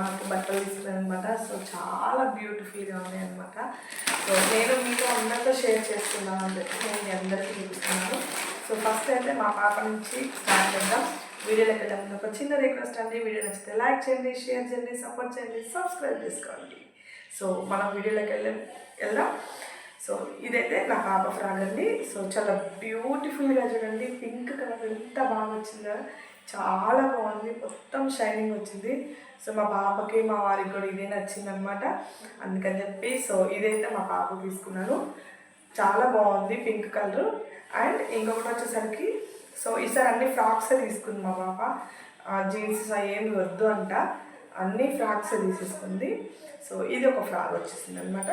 మాకు బట్టలు తీసుకున్నాను అనమాట సో చాలా బ్యూటిఫుల్గా ఉన్నాయి అనమాట సో నేను మీతో అందరితో షేర్ చేస్తున్నాను అని చెప్పి నేను అందరికీ చూపిస్తున్నాను సో ఫస్ట్ అయితే మా పాప నుంచి స్టార్ట్ చేద్దాం. వీడియోలోకి వెళ్ళే ముందు ఒక చిన్న రిక్వెస్ట్ అండి. వీడియో నచ్చితే లైక్ చేయండి షేర్ చేయండి సపోర్ట్ చేయండి సబ్స్క్రైబ్ చేసుకోండి. సో మనం వీడియోలోకి వెళ్ళి వెళ్దాం. ఇదైతే నా పాప ఫ్రాక్ అండి. సో చాలా బ్యూటిఫుల్గా చూడండి. పింక్ కలర్ ఎంత బాగా వచ్చిందో. చాలా బాగుంది. మొత్తం షైనింగ్ వచ్చింది. సో మా పాపకి మా వారికి కూడా ఇదే నచ్చిందనమాట అందుకని చెప్పి సో ఇదైతే మా పాప తీసుకున్నాను. చాలా బాగుంది పింక్ కలర్ అండ్ ఇంకొకటి వచ్చేసరికి సో ఈసారి అన్ని ఫ్రాక్సే తీసుకుంది మా పాప జీన్స్ ఏమి వద్దు అంట. అన్ని ఫ్రాక్స్ తీసేసుకుంది. సో ఇది ఒక ఫ్రాక్ వచ్చేసింది అనమాట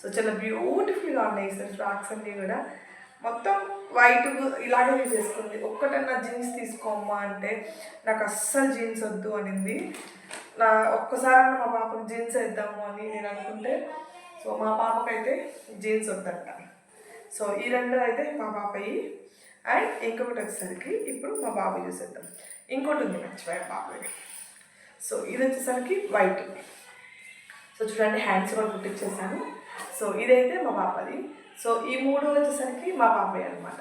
సో చాలా బ్యూటిఫుల్గా ఉన్నాయి సార్ ఫ్రాక్స్ అన్నీ కూడా. మొత్తం వైట్ ఇలాగే తీసేసుకుంది ఒక్కటన్నా జీన్స్ తీసుకోమ్మా అంటే నాకు అస్సలు జీన్స్ వద్దు అనింది. నా ఒక్కసారన్నా మా పాపకు జీన్స్ వేద్దాము అని నేను అనుకుంటే సో మా పాపకైతే జీన్స్ వద్దంట. సో ఈ రెండు అయితే మా పాపయ్యి అండ్ ఇంకొకటి వచ్చేసరికి ఇప్పుడు మా బాబు చూసేద్దాం. ఇంకోటి ఉంది మర్చిపోయా బాబాయ్ సో ఇది వచ్చేసరికి వైట్ సో చూడండి హ్యాండ్స్ కూడా కుట్టించేసాను సో ఇదైతే మా పాపది. సో ఈ మూడు వచ్చేసరికి మా పాపయ్య అనమాట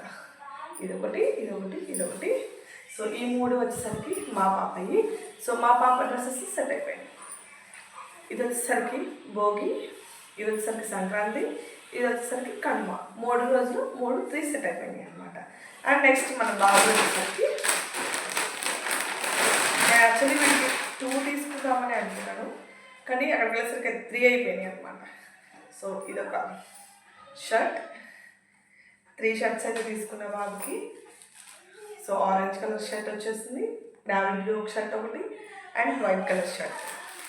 ఇదొకటి ఇదొకటి ఇదొకటి. సో ఈ మూడు వచ్చేసరికి మా పాపయ్యి. సో మా పాప డ్రెస్సెస్ సెట్ అయిపోయింది ఇది వచ్చేసరికి భోగి ఇది వచ్చేసరికి సంక్రాంతి ఇది వచ్చేసరికి కనుమ. మూడు రోజులు మూడు త్రీ సెట్ అయిపోయినాయి అనమాట అండ్ నెక్స్ట్ మన బాబు వచ్చేసరికి నేను యాక్చువల్లీ వీటికి టూ తీసుకుందామని అనుకున్నాను. కానీ అక్కడికి వెళ్ళేసరికి త్రీ అయిపోయినాయి అనమాట సో ఇదొక షర్ట్. త్రీ షర్ట్స్ అయితే తీసుకున్న బాబుకి సో ఆరెంజ్ కలర్ షర్ట్ వచ్చేసింది. నావీ బ్లూ ఒక షర్ట్ ఒకటి and white colour shirt.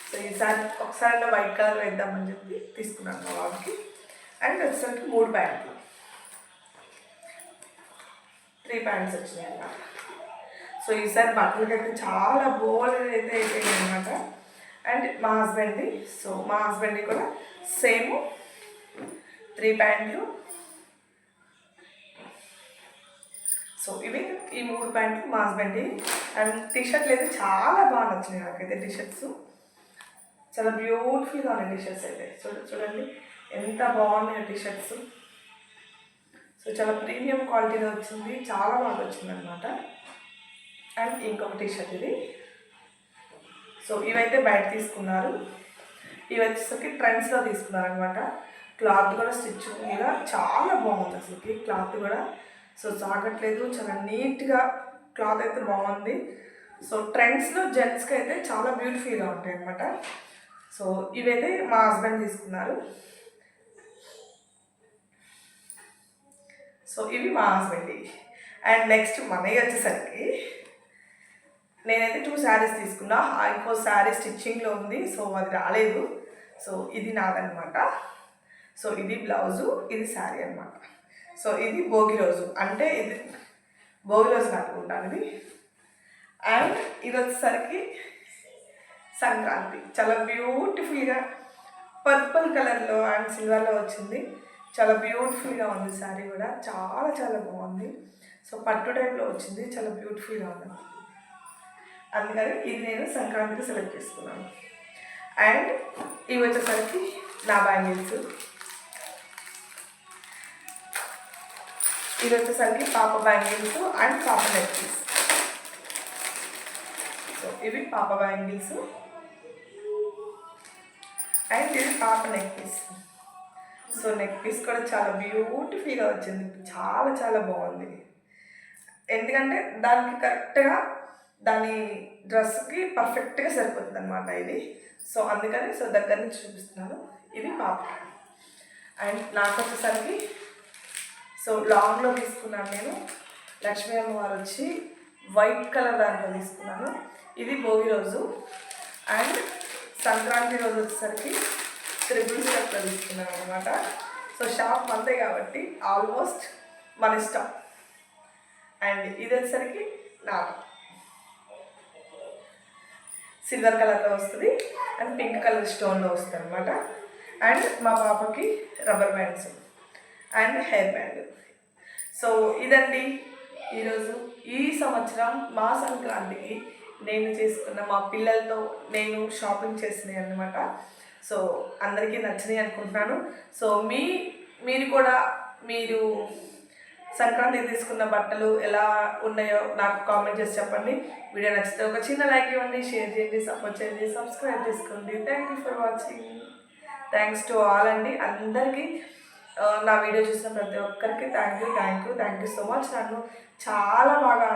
So ఈసారి ఒకసారి వైట్ కలర్ వేద్దామని చెప్పి తీసుకున్నాను మా బాబుకి అండ్ వచ్చేసరికి మూడు ప్యాంట్లు. త్రీ ప్యాంట్స్ వచ్చినాయి అన్నమాట. సో ఈసారి బట్టలకైతే చాలా బోల్డ్ అయితే అయిపోయింది అనమాట అండ్ మా హస్బెండ్ది. సో మా హస్బెండ్ది కూడా సేమ్ త్రీ ప్యాంట్లు. సో ఇవి ఈ మూడు ప్యాంట్లు మా హస్బెండ్ అండ్ టీ షర్ట్లు అయితే చాలా బాగా నచ్చినాయి నాకైతే టీ షర్ట్స్ చాలా బ్యూటిఫుల్గా ఉన్నాయి టీ షర్ట్స్ అయితే. చూడ చూడండి ఎంత బాగున్నాయి టీ షర్ట్స్ సో చాలా ప్రీమియం క్వాలిటీలో వచ్చింది చాలా బాగా వచ్చింది అనమాట అండ్ ఇంకొక టీ షర్ట్ ఇది. సో ఇవైతే బయట తీసుకున్నారు. ఇవి వచ్చేసరికి ట్రెండ్స్లో తీసుకున్నారు అనమాట క్లాత్ కూడా స్టిచ్ కూడా చాలా బాగుంది అసలుకి క్లాత్ కూడా. సో సాగట్లేదు చాలా నీట్గా క్లాత్ అయితే బాగుంది. సో ట్రెండ్స్లో జెంట్స్కి అయితే చాలా బ్యూటిఫుల్గా ఉంటాయి అనమాట సో ఇవైతే మా హస్బెండ్ తీసుకున్నారు. సో ఇవి మా హస్బెండ్ అండ్ నెక్స్ట్ మనయ్య వచ్చేసరికి నేనైతే టూ శారీస్ తీసుకున్నా. ఇంకో శారీ స్టిచ్చింగ్లో ఉంది. సో అది రాలేదు. సో ఇది నాదనమాట సో ఇది బ్లౌజు ఇది శారీ అనమాట సో ఇది భోగి రోజు. అంటే ఇది భోగి రోజు కట్టుకుంటాను ఇది. అండ్ ఇది వచ్చేసరికి సంక్రాంతి. చాలా బ్యూటిఫుల్గా పర్పుల్ కలర్లో అండ్ సిల్వర్లో వచ్చింది. చాలా బ్యూటిఫుల్గా ఉంది శారీ కూడా. చాలా చాలా బాగుంది. సో పట్టు టైప్లో వచ్చింది. చాలా బ్యూటిఫుల్గా ఉంది. అందుకని ఇది నేను సంక్రాంతికి సెలెక్ట్ చేసుకున్నాను. అండ్ ఇవి వచ్చేసరికి నా బ్యాంగిల్స్. ఇది వచ్చేసరికి పాప బ్యాంగిల్స్ అండ్ పాప నెక్లెస్. సో ఇవి పాప బ్యాంగిల్స్. అండ్ ఇది పాప నెక్లెస్. సో నెక్ పీస్ కూడా చాలా బ్యూటిఫుల్గా వచ్చింది. చాలా చాలా బాగుంది. ఎందుకంటే దానికి కరెక్ట్గా దాని డ్రెస్కి పర్ఫెక్ట్గా సరిపోతుంది అనమాట ఇది. సో అందుకని సో దగ్గర నుంచి చూపిస్తున్నాను. ఇది పాప. అండ్ నాకు వచ్చేసరికి సో లాంగ్లో తీసుకున్నాను నేను. లక్ష్మీ అమ్మవారు వచ్చి వైట్ కలర్ దాంట్లో తీసుకున్నాను. ఇది భోగి రోజు. అండ్ సంక్రాంతి రోజు వచ్చేసరికి త్రిబుల్ స్టెప్లో తీసుకున్నాను అనమాట సో షాప్ అంతే కాబట్టి ఆల్మోస్ట్ మన ఇష్టం. అండ్ ఇది వచ్చేసరికి నాకు. సిల్వర్ కలర్లో వస్తుంది. అండ్ పింక్ కలర్ స్టోన్లో వస్తుంది అనమాట అండ్ మా పాపకి rubber bands and hair band so ఇదండి ఈరోజు ఈ సంవత్సరం మా సంక్రాంతికి నేను చేసుకున్న మా పిల్లలతో నేను షాపింగ్ చేసినాయి అనమాట సో అందరికీ నచ్చినాయి అనుకుంటున్నాను. సో మీ మీరు కూడా మీరు సంక్రాంతికి తీసుకున్న బట్టలు ఎలా ఉన్నాయో నాకు కామెంట్ చేసి చెప్పండి. వీడియో నచ్చితే ఒక చిన్న లైక్ ఇవ్వండి షేర్ చేయండి సపోర్ట్ చేయండి సబ్స్క్రైబ్ చేసుకోండి thank you for watching thanks to all అండి. అందరికీ నా వీడియో చూసిన ప్రతి ఒక్కరికి thank you thank you thank you so much నన్ను చాలా బాగా